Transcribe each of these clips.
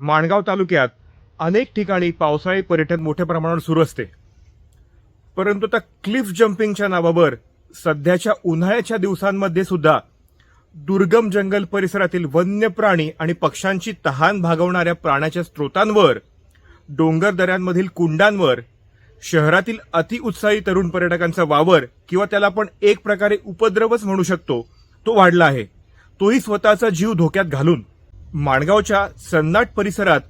माणगाव तालुक्यात अनेक ठिकाणी पावसाळी पर्यटन मोठ्या प्रमाणावर सुरू असते. परंतु आता क्लिफ जम्पिंगच्या नावावर सध्याच्या उन्हाळ्याच्या दिवसांमध्ये सुद्धा दुर्गम जंगल परिसरातील वन्य प्राणी आणि पक्ष्यांची तहान भागवणाऱ्या प्राण्याच्या स्रोतांवर डोंगर दऱ्यांमधील कुंडांवर शहरातील अतिउत्साही तरुण पर्यटकांचा वावर किंवा त्याला आपण एक प्रकारे उपद्रवच म्हणू शकतो तो वाढला आहे. तोही स्वतःचा जीव धोक्यात घालून. माणगावच्या सन्नाट परिसरात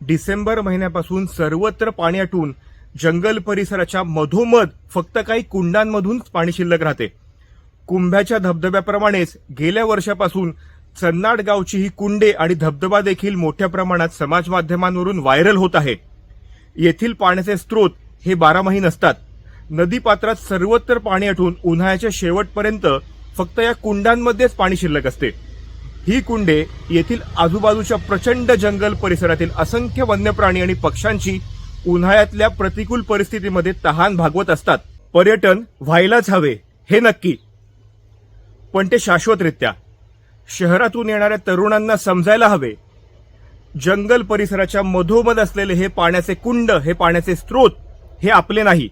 डिसेंबर महिन्यापासून सर्वत्र पाणी आटून जंगल परिसराच्या मधोमध फक्त काही कुंडांमधून पाणी शिल्लक राहते. कुंभ्याच्या धबधब्याप्रमाणेच गेल्या वर्षापासून सन्नाट गावची ही कुंडे आणि धबधबा देखील मोठ्या प्रमाणात समाज माध्यमांवरून व्हायरल होत आहे. येथील पाण्याचे स्रोत हे बारामाही नसतात. नदीपात्रात सर्वत्र पाणी आटून उन्हाळ्याच्या शेवटपर्यंत फक्त या कुंडांमध्येच पाणी शिल्लक असते. ही कुंडे येथील आजूबाजूच्या प्रचंड जंगल परिसरातील असंख्य वन्यप्राणी आणि पक्ष्यांची उन्हाळ्यातल्या प्रतिकूल परिस्थितीमध्ये तहान भागवत असतात. पर्यटन व्हायलाच हवे हे नक्की. पण ते शाश्वतरित्या. शहरातून येणाऱ्या तरुणांना समजायला हवे. जंगल परिसराच्या मधोमध असलेले हे पाण्याचे कुंड हे पाण्याचे स्रोत हे आपले नाही.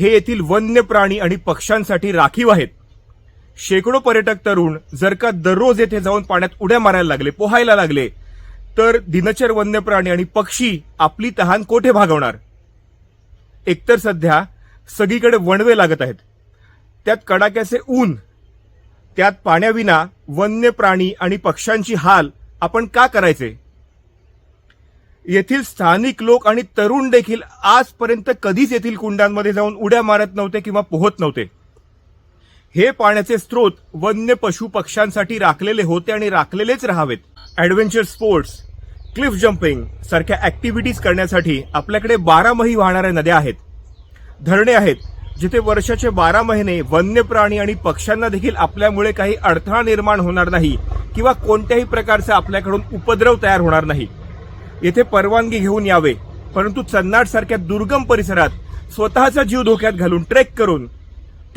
हे येथील वन्य प्राणी आणि पक्ष्यांसाठी राखीव आहेत. शेकडो पर्यटक तरुण जर का दररोज येथे जाऊन पाण्यात उड्या मारायला लागले पोहायला लागले तर दिनचर वन्य प्राणी आणि पक्षी आपली तहान कोठे भागवणार? एकतर सध्या सगळीकडे वणवे लागत आहेत. त्यात कडाक्याचे ऊन त्यात पाण्याविना वन्य प्राणी आणि पक्ष्यांची हाल आपण का करायचे? येथील स्थानिक लोक आणि तरुण देखील आजपर्यंत कधीच येथील कुंडांमध्ये जाऊन उड्या मारत नव्हते किंवा पोहत नव्हते. हे पाण्याचे स्रोत वन्य पशु पक्ष्यांसाठी राखलेले होते आणि राखलेलेच राहावेत. ॲडव्हेंचर स्पोर्ट्स क्लिफ जम्पिंग सारख्या ऍक्टिव्हिटीज करण्यासाठी आपल्याकडे बारामही वाहणाऱ्या नद्या आहेत. धरणे आहेत जिथे वर्षाचे बारा महिने वन्य प्राणी आणि पक्ष्यांना देखील आपल्यामुळे काही अडथळा निर्माण होणार नाही किंवा कोणत्याही प्रकारचा आपल्याकडून उपद्रव तयार होणार नाही. येथे परवानगी घेऊन यावे परंतु चन्नाड सारख्या दुर्गम परिसरात स्वतःचा जीव धोक्यात घालून ट्रेक करून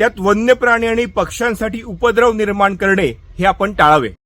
त्यात वन्य प्राणी आणि पक्ष्यांसाठी उपद्रव निर्माण करणे हे आपण टाळावे.